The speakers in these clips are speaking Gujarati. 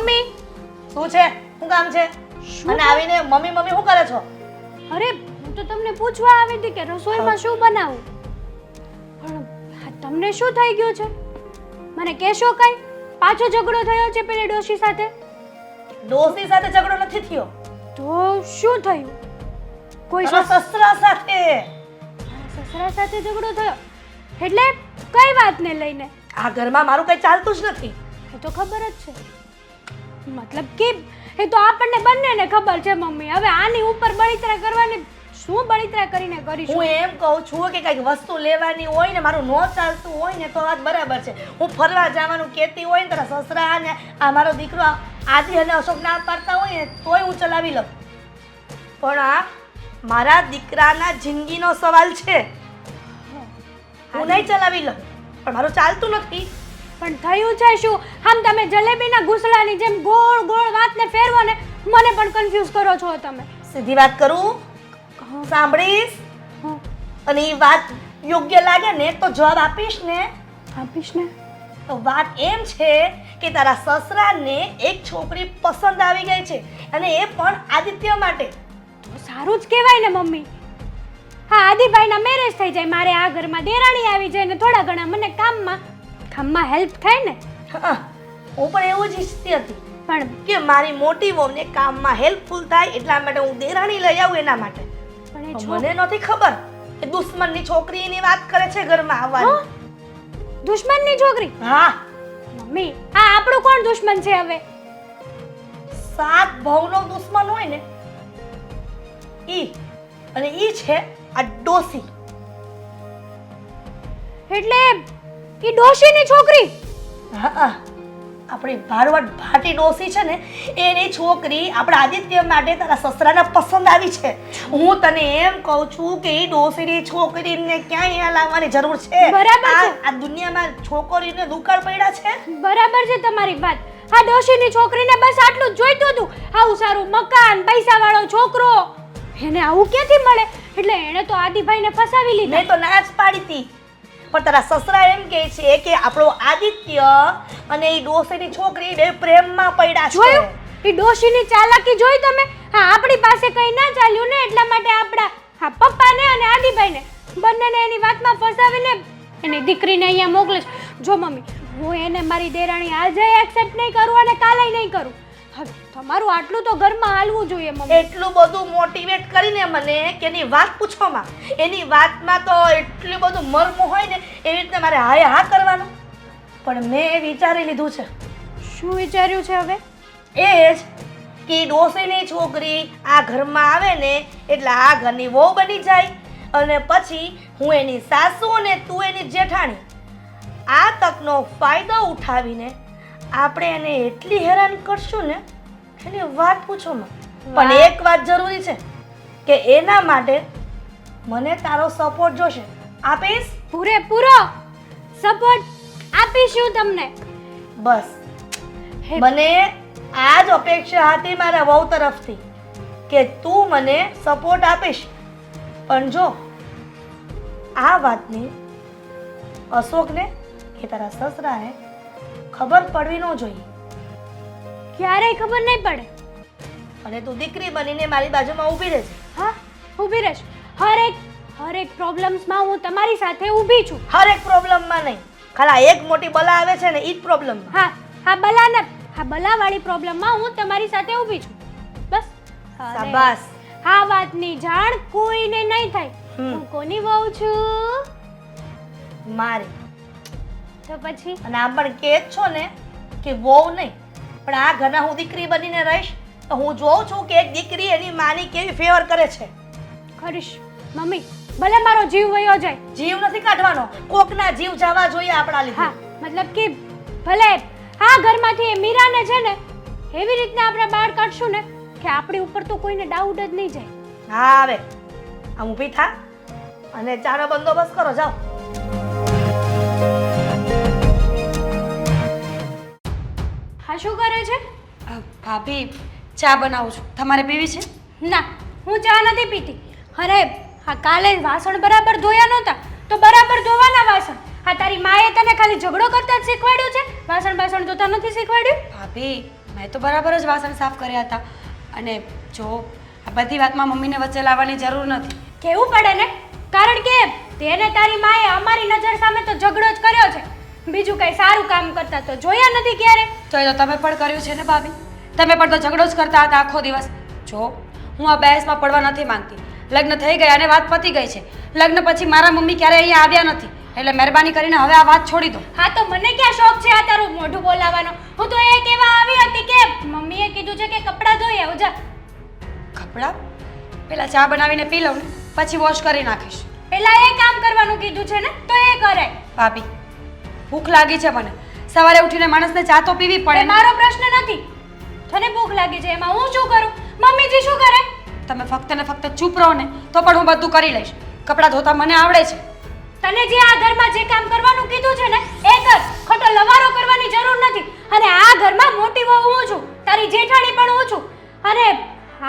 મમ્મી? શું છે? શું કામ છે? શું અને આવીને મમ્મી મમ્મી શું કરે છો? અરે હું તો તમને પૂછવા આવી હતી કે રસોઈમાં શું બનાવું? પણ આ તમને શું થઈ ગયું છે? મને કહેશો કઈ? પાછો ઝઘડો થયો છે પેલી ડોશી સાથે? ડોશી સાથે ઝઘડો નથી થયો. તો શું થયું? કોઈ સસરા સાથે. સસ- સસરા સાથે ઝઘડો થયો? એટલે કઈ વાતને લઈને? આ ઘરમાં મારું કઈ ચાલતું જ નથી. એ તો ખબર જ છે. મતલબ કે એ તો આપણને બંનેને ખબર છે મમ્મી. હવે આની ઉપર બળિતરા કરવાની શું બળિતરા કરીને હું એમ કહું છું કે કંઈક વસ્તુ લેવાની હોય ને મારું ન ચાલતું હોય ને તો વાત બરાબર છે. હું ફરવા જવાનું કહેતી હોય ને તારા સસરા ને આ મારો દીકરો આદિ અને અશોક ના પાડતા હોય ને તોય હું ચલાવી લઉં. પણ આ મારા દીકરાના જિંદગીનો સવાલ છે. હું. નહીં ચલાવી લઉં. પણ મારું ચાલતું નથી. પણ થયું છે શું? આમ તમે જલેબીના ઘૂસડાની જેમ ગોળ ગોળ વાતને ફેરવો ને મને પણ કન્ફ્યુઝ કરો છો તમે. સીધી વાત કરું? સાંભળીશ? અને એ વાત યોગ્ય લાગે ને તો જવાબ આપીશ ને. આપીશ ને? તો વાત એમ છે કે તારા સસરાને એક છોકરી પસંદ આવી ગઈ છે અને એ પણ આદિત્ય માટે. તો સારું જ કહેવાય ને મમ્મી. હા આદિભાઈના મેરેજ થઈ જાય. મારે આ ઘરમાં દેરાણી આવી જાય ને થોડા ઘણા મને કામમાં કામમાં હેલ્પ થાય ને? હા, હું પણ એવું જ ઈચ્છતી હતી. પણ કે મારી મોટી વહુને કામમાં હેલ્પફુલ થાય એટલા માટે હું દેરાણી લઈ આવું એના માટે. પણ એ મને નથી ખબર કે દુશ્મનની છોકરીની વાત કરે છે ઘરમાં આવવાની. દુશ્મનની છોકરી? હા. મમ્મી આ આપણું કોણ દુશ્મન છે હવે? સાત ભવનો દુશ્મન હોય ને ઈ અને ઈ છે આ ડોસી. એટલે ઈ ડોશીની છોકરી. હા આપણી ભારવટ ભાટી ડોસી છે ને એની છોકરી આપણા આદિત્ય માટે તારા સસરાને પસંદ આવી છે. હું તને એમ કહું છું કે એ ડોસીની છોકરીને ક્યાં અહીંયા લાવવાની જરૂર છે? બરાબર આ દુનિયામાં છોકરીને દુકાળ પડ્યા છે? બરાબર છે તમારી વાત. આ ડોશીની છોકરીને બસ આટલું જ જોઈતું હતું. આવું સારું મકાન પૈસાવાળો છોકરો. એને આવું ક્યાંથી મળે? એટલે એણે તો આદિભાઈને ફસાવી લીધા. મેં તો ના જ પાડી હતી. પણ તારા સસરા એમ કહે છે કે આપણો આદિત્ય અને એ ડોસીની છોકરી બે પ્રેમમાં પડ્યા છે. એ ડોશીની ચાલાકી જોઈ તમે? હા, આપણી પાસે કંઈ ના ચાલ્યું ને એટલા માટે આપણા હા, પપ્પાને અને આદિભાઈને બંનેને એની વાતમાં ફસાવીને એની દીકરીને અહીંયા મોકલે જો મમ્મી, હું એને મારી દેરાણી આજે એક્સેપ્ટ નહીં કરું અને કાલે નહીં કરું. હવે તમારું આટલું તો ઘરમાં હાલવું જોઈએ મમ્મી. એટલું બધું મોટિવેટ કરીને મને કે એની વાત પૂછોમાં. એની વાતમાં તો એટલું બધું મર્મ હોય ને એવી રીતે મારે હાય હા કરવાનું. પણ મેં એ વિચારી લીધું છે. શું વિચાર્યું છે હવે? એ જ કે ડોસીની છોકરી આ ઘરમાં આવે ને એટલે આ ઘરની વહુ બની જાય. અને પછી હું એની સાસુ અને તું એની જેઠાણી. આ તકનો ફાયદો ઉઠાવીને આપણે એને એટલી હેરાન કરશું ને એટલે વાત પૂછો માં પણ એક વાત જરૂરી છે કે એના માટે મને તારો સપોર્ટ જોશે. આપીશ? પૂરેપૂરો સપોર્ટ આપીશું તમને. બસ. મને આ જ અપેક્ષા હતી મારા વહુ તરફથી કે તું મને સપોર્ટ આપીશ. પણ જો આ વાતની અશોકને કે તારા સસરાને ખબર પડવી ન જોઈએ. ક્યારેય ખબર નહીં પડે. અને તું દીકરી બનીને મારી બાજુમાં ઊભી રહેજે. હા ઊભી રહેશ હરેક હરેક પ્રોબ્લેમ્સમાં હું તમારી સાથે ઊભી છું. હરેક પ્રોબ્લેમમાં નહીં. ખાલી એક મોટી બલા આવે છે ને એ જ પ્રોબ્લેમ હા હા બલાના હા બલાવાળી પ્રોબ્લેમમાં હું તમારી સાથે ઊભી છું. બસ. શાબાશ. આ વાતની જાણ કોઈને નહીં થાય. હું કોની વહુ છું? મારી. તો પછી? અને આમ પણ કે જ છો ને કે વહુ નહીં પણ આ ઘરના હું દીકરી બનીને રહીશ તો હું જોઉં છું કે એક દીકરી એની માની કેવી ફેવર કરે છે. ખરીશ મમ્મી ભલે મારો જીવ વયો જાય. જીવ નથી કાઢવાનો કોકના જીવ જવા જોઈએ આપણા લીધે. હા મતલબ કે ભલે આ ઘરમાંથી એ મીરાને છે ને એવી રીતના આપણે બહાર કાઢશું ને કે આપણી ઉપર તો કોઈને ડાઉટ જ નહીં જાય. હા આવે. આમ ઊભી થા અને ચારો બંદોબસ્ત કરો જાઓ. હા શું કરે છે? ભાભી ચા બનાવું છું. તમારે પીવી છે? ના હું ચા નથી પીતી. અરે હા કાલે વાસણ બરાબર ધોયા નહોતા તો બરાબર ધોવાના વાસણ. હા તારી માએ તને ખાલી ઝઘડો કરતા જ શીખવાડ્યું છે? વાસણ બાસણ ધોતા નથી શીખવાડ્યું? ભાભી મેં તો બરાબર જ વાસણ સાફ કર્યા હતા. અને જો આ બધી વાતમાં મમ્મીને વચ્ચે લાવવાની જરૂર નથી. કેવું પડે ને? કારણ કે તેને તારી માએ અમારી નજર સામે તો ઝઘડો જ કર્યો છે. બીજું કઈ સારું કામ કરતા તો જોયા નથી ક્યારે? તો એ તો તમે પણ કર્યું છે ને ભાભી? તમે પણ તો ઝઘડો જ કરતા હતા આખો દિવસ. જો હું આ બહેસમાં પડવા નથી માંગતી. લગ્ન થઈ ગયા અને વાત પતી ગઈ છે. લગ્ન પછી મારા મમ્મી ક્યારેય અહીંયા આવ્યા નથી. એટલે મહેરબાની કરીને હવે આ વાત છોડી દો. હા તો મને ક્યાં શોખ છે આ તારું મોઢું બોલાવવાનો? હું તો એ કહેવા આવી હતી કે મમ્મીએ કીધું છે કે કપડાં ધોઈ આવ જા. કપડાં? પેલા ચા બનાવીને પી લઉં પછી વોશ કરી નાખીશ. પેલા એ કામ કરવાનું કીધું છે ને તો એ કરે ભાભી ભૂખ લાગી છે મને. સવારે ઉઠીને માણસને ચા તો પીવી પડે. એ ને મારો પ્રશ્ન નથી. તને ભૂખ લાગી છે એમાં હું શું કરું? મમ્મીજી શું કરે? તમે ફક્ત ને ફક્ત ચૂપ રહો ને તો પણ હું બધું કરી લઈશ. કપડાં ધોતા મને આવડે છે. તને જે આ ઘરમાં જે કામ કરવાનું કીધું છે ને એ કર ખોટો લવારો કરવાની જરૂર નથી. અને આ ઘરમાં મોટી વહુ હું છું તારી જેઠાણી પણ હું છું. અને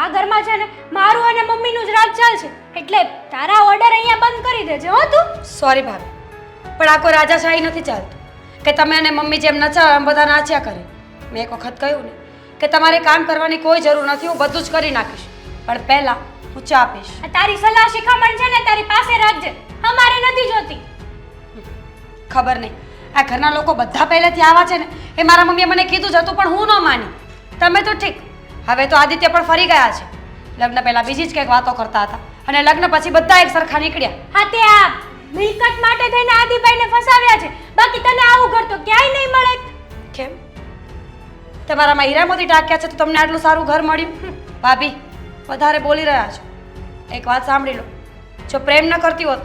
આ ઘરમાં છે ને મારું અને મમ્મીનું જ રાજ ચાલશે એટલે તારા ઓર્ડર અહીંયા બંધ કરી દેજે હો તું. સોરી ભાભી પણ આ કોઈ રાજાશાહી નથી ચાલતું. કે તમે અને મમ્મી જેમ નચાવો એમ બધા નાચ્યા કરે. મેં એક વખત કહ્યું ને કે તમારે કામ કરવાની કોઈ જરૂર નથી હું બધું જ કરી નાખીશ. પણ પહેલાં હું ચા પીશ. આ તારી સલાહ શિખામણ છે ને તારી પાસે રાખજે. અમારે નથી જોતી. ખબર નહીં. આ ઘરના લોકો બધા પહેલેથી આવા છે ને એ મારા મમ્મીએ મને કીધું જ હતું પણ હું ન માની. તમે તો ઠીક. હવે તો આદિત્ય પણ ફરી ગયા છે. લગ્ન પહેલાં બીજી જ કંઈક વાતો કરતા હતા. અને લગ્ન પછી બધા એક સરખા નીકળ્યા. હા તે આ મિલકત માટે થઈને આદિભાઈને ફસાવ્યા છે. બાકી તને આવું ઘર તો ક્યાંય નહીં મળે. કેમ? તમારામાં હીરા મોતી ટાંક્યા છે તો તમને આટલું સારું ઘર મળ્યું? ભાભી વધારે બોલી રહ્યા છો. એક વાત સાંભળી લો. જો પ્રેમ ન કરતી હોત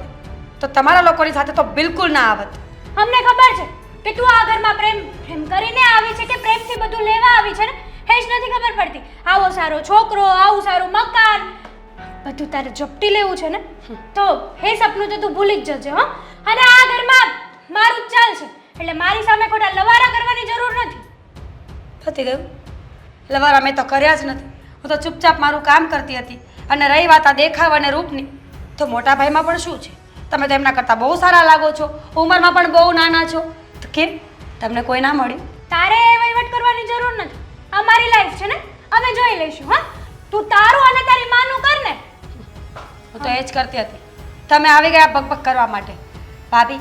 તો તમારા લોકોની સાથે તો બિલકુલ ના આવત. અમને ખબર છે કે તું આ ઘરમાં પ્રેમ પ્રેમ કરીને આવી છે કે પ્રેમથી બધું લેવા આવી છે ને? એ જ નથી ખબર પડતી. આવો સારો છોકરો આવું સારું મકાન બધું તારે ઝપટી લેવું છે ને? તો એ સપનું તો તું ભૂલી જ જજે હો. અને આ ઘરમાં મારું જ ચાલશે એટલે મારી સામે ખોટા લવારા કરવાની જરૂર નથી. થતી ગયું. લવારા મેં તો કર્યા જ નથી. હું તો ચૂપચાપ મારું કામ કરતી હતી અને રહી વાત આ દેખાવ અને રૂપની. તો મોટા ભાઈમાં પણ શું છે? તમે તો એમના કરતાં બહુ સારા લાગો છો. ઉંમરમાં પણ બહુ નાના છો. તો કેમ? તમને કોઈ ના મળ્યું? તારે એ વહીવટ કરવાની જરૂર નથી. અમારી લાઈફ છે ને? અમે જોઈ લઈશું હા. તું તારું અને તારી માનું કર ને. હું તો એ જ કરતી હતી. તમે આવી ગયા ભગભગ કરવા માટે. ભાભી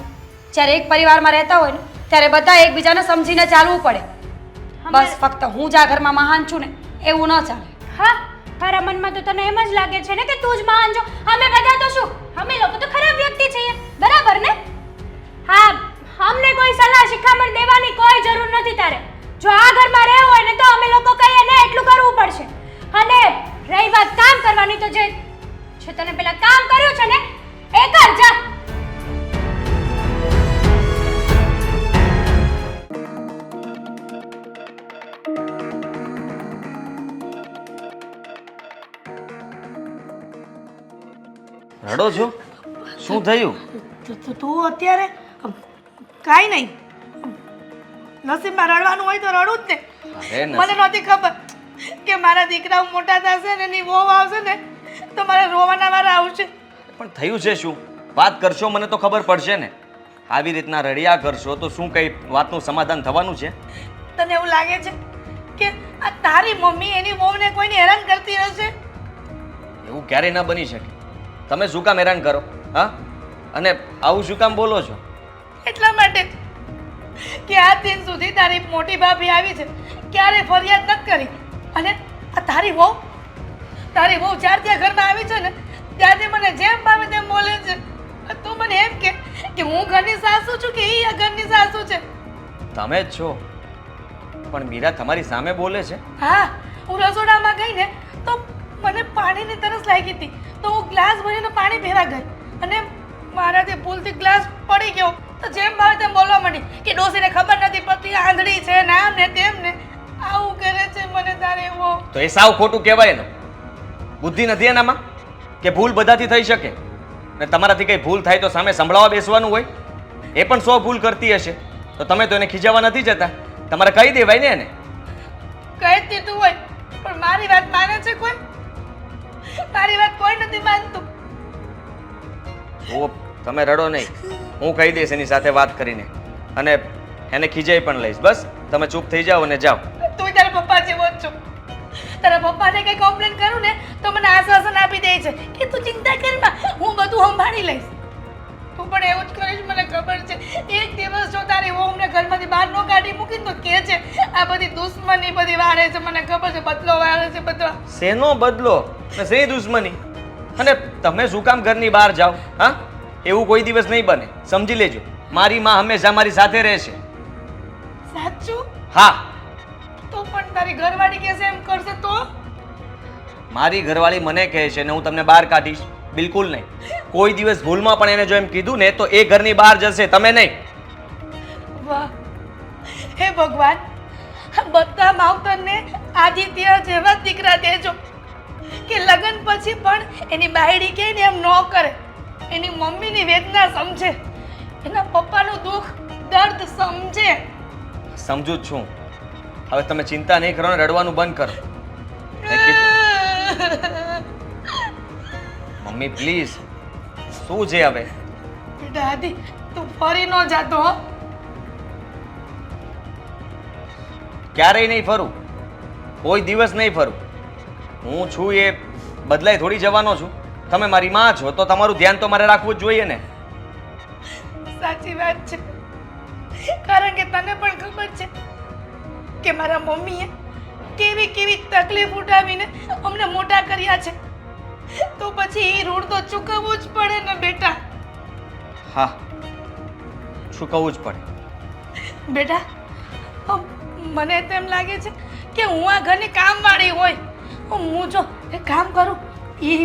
જ્યારે એક પરિવારમાં રહેતા હોય ને ત્યારે બધા એકબીજાને સમજીને ચાલવું પડે. બસ ફક્ત હું જ આ ઘરમાં મહાન છું ને એવું ન ચાલે. હા તારા મનમાં તો તને એમ જ લાગે છે ને કે તું જ મહાન છો. અમે બધા તો શું? અમે લોકો તો ખરાબ વ્યક્તિ છીએ. બરાબર ને? હા અમને કોઈ સલાહ શિખામણ દેવાની કોઈ જરૂર નથી તારે. જો આ ઘરમાં રહેવું હોય ને તો અમે લોકો કહીએ ને એટલું કરવું પડશે. અને રહી વાત કામ કરવાની તો જે જે તને પેલા કામ કર્યું છે ને એ કર જા. રડો છો? શું થયું? તો- અત્યારે કાંઈ નહીં. નસીબમાં રડવાનું હોય તો રડું જ ને. મને નહોતી ખબર કે મારા દીકરાઓ મોટા થશે ને એની વહુ આવશે ને. તો મારે રોવાના વારા આવશે. પણ થયું છે શું? વાત કરશો મને તો ખબર પડશે ને. આવી રીતના રડ્યા કરશો તો શું કઈ વાતનું સમાધાન થવાનું છે? તને એવું લાગે છે કે આ તારી મમ્મી એની વહુને કોઈને હેરાન કરતી હશે? એવું ક્યારેય ના બની શકે. તમે શું કામ હેરાન કરો? હા? અને આવું શું કામ બોલો છો? એટલા માટે કે આ દિન સુધી તારી મોટી ભાભી આવી છે. ક્યારે ફરિયાદ નથી કરી. અને આ તારી વહુ તારી બહુ ચાર ત્યાં ઘરમાં આવી છે ને ત્યારથી મને જેમ ભાવે તેમ બોલે છે. તું મને એમ કે કે હું ઘરની સાસુ છું કે એ ઘરની સાસુ છે? તમે જ છો. પણ મીરા તમારી સામે બોલે છે. હા હું રસોડામાં ગઈ ને તો મને પાણીની તરસ લાગી હતી. તો હું ગ્લાસ ભરીને પાણી ભેરા ગઈ. અને મારાથી ભૂલથી ગ્લાસ પડી ગયો. તો જેમ ભાવે તેમ બોલવા માંડી કે ડોસીને ખબર નથી પડતી આંધળી છે ને આમ ને તેમ ને આવું કરે છે મને તારે એવો તો એ સાવ ખોટું કહેવાય એનું. બુદ્ધિ નથી એનામાં? કે ભૂલ બધાથી થઈ શકે? ને તમારાથી કંઈ ભૂલ થાય તો સામે સંભળાવવા બેસવાનું હોય? એ પણ સો ભૂલ કરતી હશે. તો તમે તો એને ખીજાવા નથી જતા. તમારે કહી દેવાય ને એને. કહી દીધું હોય પણ મારી વાત માને છે કોઈ? મારી વાત કોઈ નથી માનતું. ઓ તમે રડો નહીં. હું કહી દઈશ એની સાથે વાત કરીને. અને એને ખીજાઈ પણ લઈશ. બસ તમે ચૂપ થઈ જાઓ અને જાઓ. તું તારા પપ્પા જેવો જ છો. તારા પપ્પાને કંઈ કમ્પ્લેન કરું ને તો મને આશ્વાસન આપી દે છે કે તું ચિંતા કરમાં હું બધું સંભાળી લઈશ. તું પણ એવું જ કરીશ મને ખબર છે. એક દિવસ જો તારી વહુને ઘરમાંથી બહાર ન કાઢી મૂકી તો કે છે આ બધી દુશ્મની બધી વારે છે મને ખબર છે બદલો વારે છે બધો. શેનો બદલો? ને શેની દુશ્મની? અને તમે શું કામ ઘરની બહાર જાઓ? હા? એવું કોઈ દિવસ નહીં બને. સમજી લેજો. મારી માં હંમેશા મારી સાથે રહેશે સાચું? હા. પણ તારી ઘરવાળી કહેશે એમ કરશે તો? મારી ઘરવાળી મને કહે છે ને હું તમને બહાર કાઢીશ. બિલકુલ નહીં. કોઈ દિવસ ભૂલમાં પણ એને જો એમ કીધું ને તો એ ઘરની બહાર જશે. તમે નહીં. વાહ. હે ભગવાન બધા માવતરને આદિત્ય જેવા દીકરા દેજો કે લગ્ન પછી પણ એની બાયડી કે ને એમ ન કરે. એની મમ્મીની વેદના સમજે. એના પપ્પાનું દુઃખ દર્દ સમજે. સમજુ છું. હવે તમે ચિંતા નહીં કરો ને રડવાનું બંધ કરો. મમ્મી પ્લીઝ શું છે હવે? દાદી તું ફરી ન જાતો હો. ક્યારેય નહીં ફરું. કોઈ દિવસ નહીં ફરું. હું છું એ બદલાઈ થોડી જવાનો છું. તમે મારી માં છો તો તમારું ધ્યાન તો મારે રાખવું જ જોઈએ ને. સાચી વાત છે. કારણ કે તને પણ ખબર છે કે મારા મમ્મીએ કેવી કેવી તકલીફ ઉઠાવીને અમને મોટા કર્યા છે. તો પછી એ ઋણ તો ચૂકવવું જ પડે ને બેટા. હા ચૂકવવું જ પડે. બેટા મને તેમ લાગે છે કે હું આ ઘરની કામવાળી હોય. હું જો એ કામ કરું એ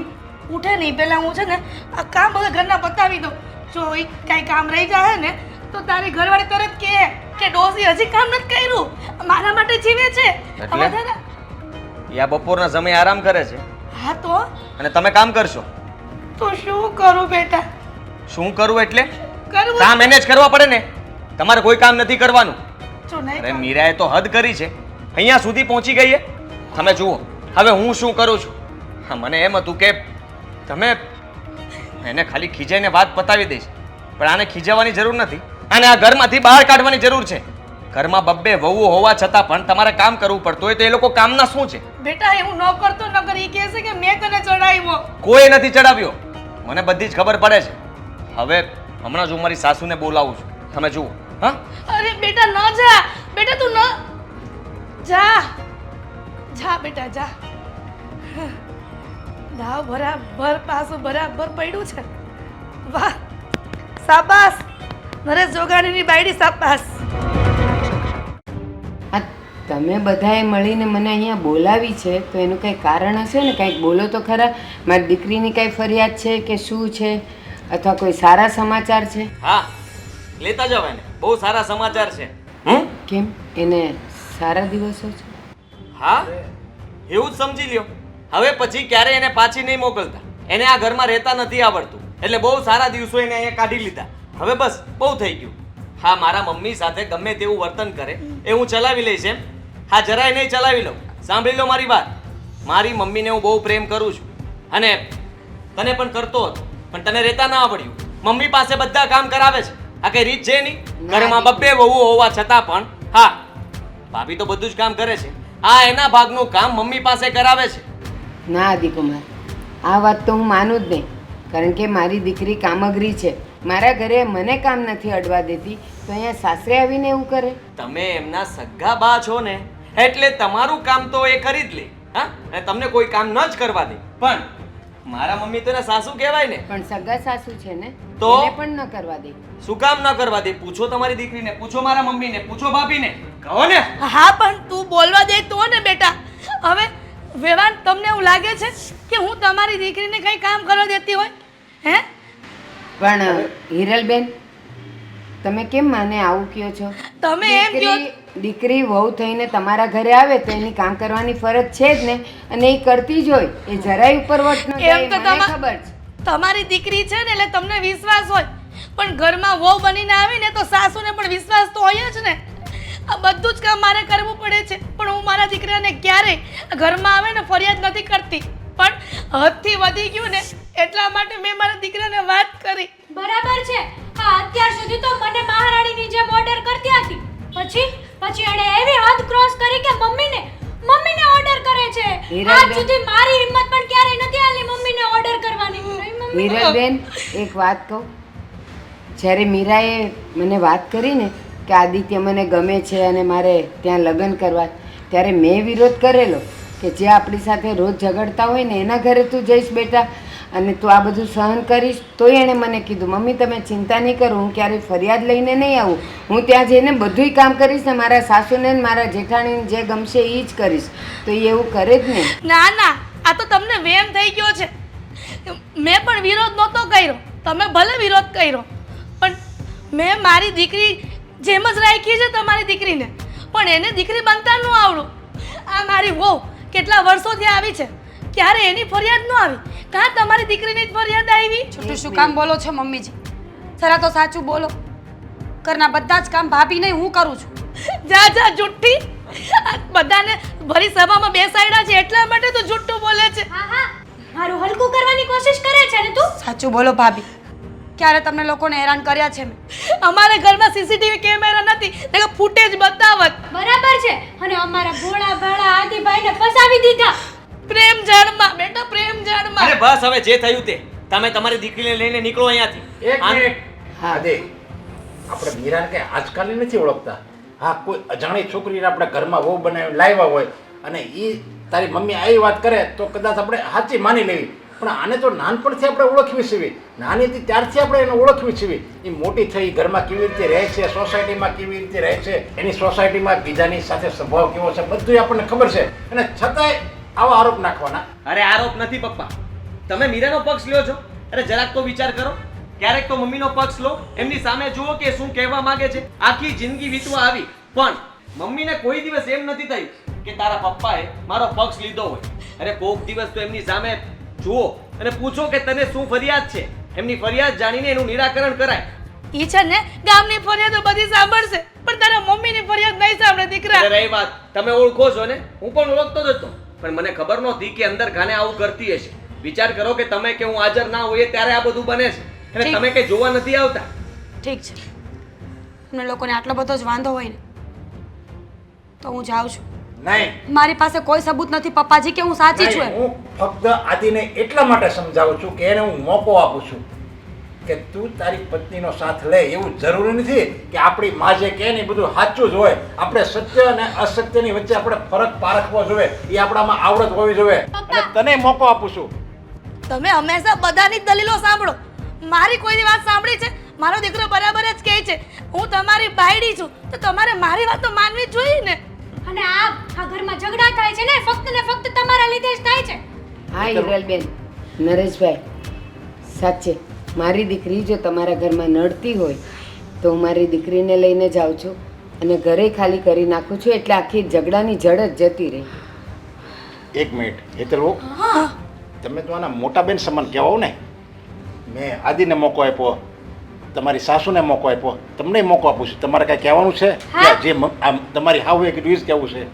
ઉઠે નહીં પહેલાં હું છે ને આ કામ બધા ઘરના પતાવી દઉં. જો એ કાંઈ કામ રહી જાય ને તો તારી ઘરવાળી તરત કહે. કે ડોસી હજી કામ નથી કર્યું? મારા માટે જીવે છે. એટલે? યા બપોરના સમય આરામ કરે છે. હા તો? અને તમે કામ કરશો? તો શું કરું બેટા? શું કરું એટલે? કરવું કામ એને જ કરવા પડે ને. તમારે કોઈ કામ નથી કરવાનું. જો નહીં અરે કરું. મીરાએ તો હદ કરી છે. અહીંયા સુધી પહોંચી ગઈ છે તમે જુઓ હવે હું શું કરું છું? હા મને એમ હતું કે તમે એને ખાલી ખીજાઈને વાત પતાવી દઈશ. પણ આને ખીજાવાની જરૂર નથી. આને આ ઘરમાંથી બહાર કાઢવાની જરૂર છે. ઘરમાં બબ્બે વહુ હોવા છતાં પણ તમારે કામ કરવું પડતું હોય તો એ લોકો કામના શું છે? બેટા એવું ન કરતો ન કરી એ કહેશે કે મેં તને ચડાવ્યો. કોઈ નથી ચડાવ્યો. મને બધી જ ખબર પડે છે. હવે હમણાં જ હું મારી સાસુને બોલાવું છું. તમે જુઓ. હા? અરે બેટા ન જા. બેટા તું ન જા. જા બેટા જા. દાવ બરાબર પાછું બરાબર પડ્યું છે. વાહ. સાબાસ નરેશ જોગાણીની બાયડી સાપાસ આ તમે બધાએ મળીને મને અહીંયા બોલાવી છે તો એનું કંઈ કારણ હશે ને? કંઈક બોલો તો ખરા. મારી દીકરીની કાંઈ ફરિયાદ છે કે શું છે? અથવા કોઈ સારા સમાચાર છે? હા લેતા જાવ એને. બહુ સારા સમાચાર છે. હમ કેમ? એને સારા દિવસો છે? હા એવું જ સમજી લ્યો. હવે પછી ક્યારે એને પાછી નહીં મોકલતા. એને આ ઘરમાં રહેતા નથી આવડતું. એટલે બહુ સારા દિવસો એને અહીંયા કાઢી લીધા. હવે બસ બહુ થઈ ગયું. હા મારા મમ્મી સાથે ગમે તેવું વર્તન કરે એ હું ચલાવી લઈશ એમ. હા જરાય નહીં ચલાવી લઉં. સાંભળી લો મારી વાત. મારી મમ્મીને હું બહુ પ્રેમ કરું છું. અને તને પણ કરતો હતો પણ તને રહેતા ના આવડ્યું. મમ્મી પાસે બધા કામ કરાવે છે. આ કઈ રીત છે નહીં ઘરમાં બબ્બે વહુ હોવા છતાં પણ હા ભાભી તો બધું જ કામ કરે છે. આ એના ભાગનું કામ મમ્મી પાસે કરાવે છે. ના આદિકુમાર આ વાત તો હું માનું જ નહીં. કારણ કે મારી દીકરી કામગરી છે. મારા ઘરે મને કામ નથી અડવા દેતી તો અહીંયા સાસરે આવીને એવું કરે? તમે એમના સગા બા છો ને એટલે તમારું કામ તો એ કરી જ લે હા? અને તમને કોઈ કામ ન જ કરવા દે. પણ મારા મમ્મી તો એના સાસુ કહેવાય ને? પણ સગા સાસુ છે ને તો? એને પણ ન કરવા દે. શું કામ ન કરવા દે? પૂછો તમારી દીકરીને પૂછો મારા મમ્મીને પૂછો ભાભીને. કહો ને. હા પણ તું બોલવા દે તો ને બેટા. હવે વેવાન તમને એવું લાગે છે કે હું તમારી દીકરીને કંઈ કામ કરવા દેતી હોય? હે? પણ હિરલબેન તમે કેમ મને આવું કહો છો? તમે એમ કયો દીકરી વહુ થઈને તમારા ઘરે આવે તો એની કામ કરવાની ફરજ છે જ ને? અને એ કરતી જ હોય. એ જરાય ઉપરવટ ન જાય એમ તો મને ખબર છે. તમારી દીકરી છે ને એટલે તમને વિશ્વાસ હોય. પણ ઘરમાં વહુ બનીને આવીને તો સાસુને પણ વિશ્વાસ તો હોય જ ને. આ બધું જ કામ મારે કરવું પડે છે. પણ હું મારા દીકરાને ક્યારેય ઘરમાં આવે ને ફરિયાદ નથી કરતી. પણ હદથી વધી ગયું ને એટલા માટે મેં મારા દીકરાને વાત કરી. બરાબર છે. હા અત્યાર સુધી તો મને મહારાણીની જેમ ઓર્ડર કરતી હતી. પછી પછી એણે એવી હદ ક્રોસ કરી કે મમ્મીને મમ્મીને ઓર્ડર કરે છે. હીરાબેન. આજ સુધી મારી હિંમત પણ ક્યારેય નથી આલી મમ્મીને ઓર્ડર કરવાની. નહીં, મીરાબેન એક વાત કહું. જ્યારે મીરાએ મને વાત કરી ને કે આદિત્ય મને ગમે છે અને મારે ત્યાં લગ્ન કરવા ત્યારે મેં વિરોધ કરેલો કે જે આપણી સાથે રોજ ઝઘડતા હોય ને એના ઘરે તું જઈશ બેટા. અને તું આ બધું સહન કરીશ, તોય એણે મને કીધું, મમ્મી, તમે ચિંતા નહીં કરો, હું ક્યારેય ફરિયાદ લઈને નહીં આવું. હું ત્યાં જઈને બધુંય કામ કરીશ ને મારા સાસુને મારા જેઠાણીને જે ગમશે એ જ કરીશ. તો એ એવું કરે જ ને? ના ના, આ તો તમને વેમ થઈ ગયો છે. મેં પણ વિરોધ નહોતો કર્યો. તમે ભલે વિરોધ કર્યો, પણ મેં મારી દીકરી જેમ જ રાખી છે તમારી દીકરીને. પણ એને દીકરી બનતા ન આવડું. આ મારી વહુ કેટલા વર્ષોથી આવી છે. ક્યારે એની ફરિયાદ ન આવી? કાં તમારી દીકરીની જ ફરિયાદ આવી? છોટું શું કામ બોલો છો મમ્મીજી સરા તો સાચું બોલો. ઘરના બધા જ કામ ભાભી નહીં હું કરું છું. જા જા જુઠ્ઠી. બધાને ભરી સભામાં બેસાડ્યા છે એટલા માટે તો જુઠ્ઠું બોલે છે. હા હા. મારું હલકું કરવાની કોશિશ કરે છે ને તું? સાચું બોલો ભાભી. ક્યારે તમને લોકોને હેરાન કર્યા છે મેં? અમારે ઘરમાં સીસીટીવી કેમેરા નથી એટલે ફૂટેજ બતાવત. બરાબર છે. અને અમારા ભોળા ભાળા આદિભાઈને ફસાવી દીધા. પ્રેમ જાળમાં બેટા પ્રેમ અરે જળમાં બસ હવે જે થયું તે. તમે તમારી દીકરીને લઈને નીકળો અહીંયાથી. એક મિનિટ. હા. દે. આપણે મીરાને કે આજકાલ નથી ઓળખતા. હા કોઈ અજાણી છોકરીને આપણે ઘરમાં વહુ બનાવી લાવ્યા હોય અને એ તારી મમ્મી આવી વાત કરે તો કદાચ આપણે સાચી માની લેવી. પણ આને તો નાનપણથી આપણે ઓળખવી છીએ નાની હતી ત્યારથી આપણે એને ઓળખવી છીએ એ મોટી થઈ ઘરમાં કેવી રીતે રહે છે સોસાયટીમાં કેવી રીતે રહે છે એની સોસાયટીમાં બીજાની સાથે સ્વભાવ કેવો છે બધું આપણને ખબર છે. અને છતાંય આવા આરોપ નાખવાના. અરે આરોપ નથી પપ્પા. તમે મીરાનો પક્ષ લ્યો છો. અરે જરાક તો વિચાર કરો. ક્યારેક તો મમ્મીનો પક્ષ લો. એમની સામે જુઓ કે શું કહેવા માંગે છે. આખી જિંદગી વીતવા આવી. પણ મમ્મીને કોઈ દિવસ એમ નથી થયું કે તારા પપ્પાએ મારો પક્ષ લીધો હોય. અરે કોક દિવસ તો એમની સામે જુઓ અને પૂછો કે તને શું ફરિયાદ છે. એમની ફરિયાદ જાણીને એનું નિરાકરણ કરાય. ઈ છે ને ગામની ફરિયાદો બધી સાંભળશે. પણ તારા મમ્મીની ફરિયાદ નહીં સાંભળે દીકરા. અરે રહી વાત. તમે ઓળખો છો ને? હું પણ ઓળખતો જ હતો. પણ મને ખબર નહોતી કે અંદર ખાને આવું કરતી હશે. વિચાર કરો કે તમે કે હું હાજર ના હોઈએ ત્યારે આ બધું બને છે. અને તમે કે જોવા નથી આવતા? ઠીક છે. તમને લોકોને આટલો બધો જ વાંધો હોય ને તો હું જાઉં છું. નહીં. મારી પાસે કોઈ સબૂત નથી પપ્પાજી કે હું સાચી છું હું ફક્ત આદિને એટલા માટે સમજાવું છું કે એને હું મોકો આપું છું. કે તું તારી પત્નીનો સાથ લે. એવું જરૂરી નથી કે આપણી માજે જે કહે ને બધું સાચું જ હોય. આપણે સત્ય અને અસત્યની વચ્ચે આપણે ફરક પારખવો જોઈએ. એ આપણામાં આવડત હોવી જોઈએ. અને તને મોકો આપું છું. તમે હંમેશા બધાની દલીલો સાંભળો. મારી કોઈની વાત સાંભળી છે? મારો દીકરો બરાબર જ કહે છે. હું તમારી બાયડી છું. તો તમારે મારી વાત તો માનવી જ જોઈએ ને? અને આ આ ઘરમાં ઝઘડા થાય છે ને ફક્ત ને ફક્ત તમારા લીધે જ થાય છે. હા હિરલબેન. નરેશભાઈ. સાચે. મારી દીકરી જો તમારા ઘરમાં નડતી હોય તો હું મારી દીકરીને લઈને જાઉં છું અને ઘરે ખાલી કરી નાખું છું એટલે આખી ઝઘડાની જડ જ જતી રહી. એક મિનિટ એ હેતલ તમે તો આના મોટા બેન સમાન કહેવાઓ ને. મેં આદિને મોકો આપ્યો તમારી સાસુને મોકો આપ્યો તમને મોકો આપું છું. તમારે કાંઈ કહેવાનું છે? જે આમ તમારી હાવ એક ડ્યુઝ કહેવું છે?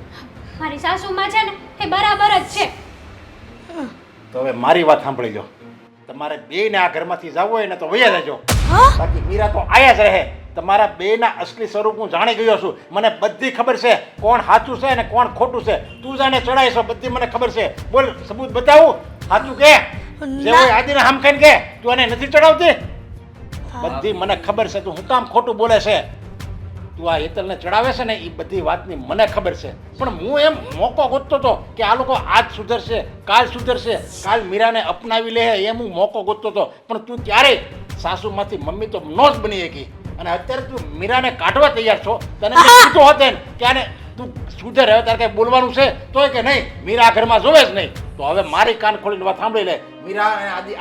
મારી સાસુમાં છે ને એ બરાબર જ છે. તો હવે મારી વાત સાંભળી લો. તમારે બે ને આ ઘરમાંથી જવું હોય ને તો વૈયા જજો. બાકી મીરા તો આયા જ રહે. તમારા બે ના અસલી સ્વરૂપ હું જાણી ગયો છું. મને બધી ખબર છે કોણ સાચું છે અને કોણ ખોટું છે. તું જાણે ચડાય છો બધી મને ખબર છે. બોલ સબૂત બતાવું. સાચું કે? જે હોય આદિને હામ ખાઈને કે? તું એને નથી ચડાવતી? બધી મને ખબર છે તું હું કામ ખોટું બોલે છે. તું આ હેતલને ચડાવે છે ને એ બધી વાતની મને ખબર છે. પણ હું એમ મોકો ગોતતો હતો કે આ લોકો આજ સુધરશે કાલ સુધરશે કાલ મીરાને અપનાવી લે એમ હું મોકો ગોતતો હતો પણ તું ત્યારે સાસુમાંથી મમ્મી તો નો જ બની શકી. અને અત્યારે તું મીરાને કાઢવા તૈયાર છો. તને કીધું હોત ને કે આને તું સુધર હવે તારે કંઈ બોલવાનું છે? તોય કે નહીં મીરા ઘરમાં જોવે જ નહીં. તો હવે મારી કાન ખોલીને વાત સાંભળી લે. મીરા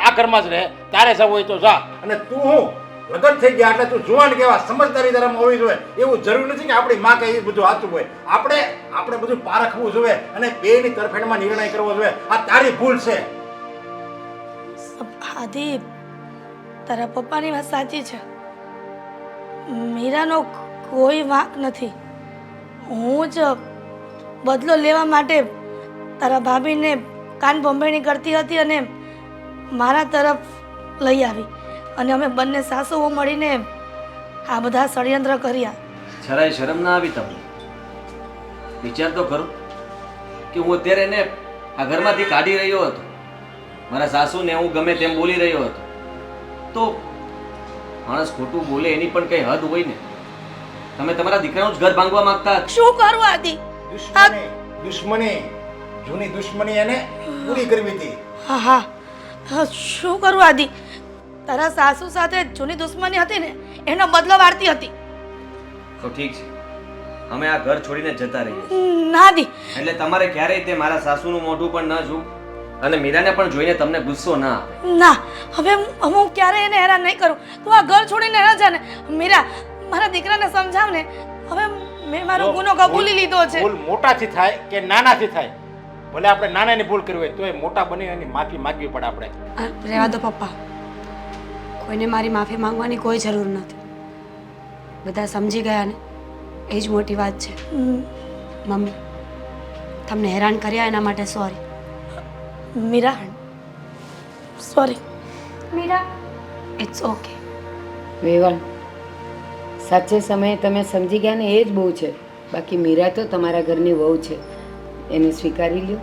આ ઘરમાં જ રહે. તારે જવું હોય તો જા. અને તું હું લગન થઈ ગયા એટલે તું જુવાન કેવા સમજદારી ધર્મ હોવી જોઈએ. એવું જરૂર નથી કે આપણી માં કઈ બધું સાચું હોય. આપણે આપણે બધું પારખવું જોઈએ અને બેની તરફેણમાં નિર્ણય કરવો જોઈએ. આ તારી ભૂલ છે. આદિપ, તારા પપ્પાની વાત સાચી છે. મીરાનો કોઈ વાંક નથી. હું જ બદલો લેવા માટે તારા ભાભીને કાન ભંભેણી કરતી હતી અને મારા તરફ લઈ આવી. અને અમે બંને સાસુઓ મળીને આ બધા ષડયંત્ર કર્યા. જરાય શરમ ના આવી તમને. વિચાર તો કરો કે હું અત્યારે એને આ ઘરમાંથી કાઢી રહ્યો હતો. મારા સાસુને હું ગમે તેમ બોલી રહ્યો હતો. તો માણસ ખોટું બોલે એની પણ કઈ હદ હોય ને. તમે તમારા દીકરાનું જ ઘર ભાંગવા માંગતા શું કરવા આદી? દુશ્મની દુશ્મની. જૂની દુશ્મની એને પૂરી કરવી હતી. હા હા. હા શું કરવા આદિ? તારા સાસુ સાથે જૂની દુશ્મની હતી ને એનો બદલો વાળતી હતી. તો ઠીક છે. અમે આ ઘર છોડીને જતા રહીએ ના દી. એટલે તમારે ક્યારેય તે મારા સાસુનું મોઢું પણ ન જોવું અને મીરાને પણ જોઈને તમને ગુસ્સો ના આવે. ના હવે હું- હું ક્યારેય એને હેરાન નહીં કરું. તું આ ઘર છોડીને ન જા ને. મીરા મારા દીકરાને સમજાવ ને. હવે મેં મારો ગુનો કબૂલી લીધો છે. ભૂલ મોટાથી થાય કે નાનાથી થાય? ભલે આપણે નાનાની ભૂલ કરવી હોય તો એ મોટા બની એની માફી માંગવી પડે આપણે. રહેવા દો પપ્પા. કોઈને મારી માફી માંગવાની કોઈ જરૂર નથી. બધા સમજી ગયા ને? એ જ મોટી વાત છે. મમ્મી તમને હેરાન કર્યા એના માટે sorry. Meera sorry. Meera. It's okay વેવલ સાચે સમયે તમે સમજી ગયા ને એ જ બહુ છે. બાકી મીરા તો તમારા ઘરની વહુ છે. એને સ્વીકારી લ્યો.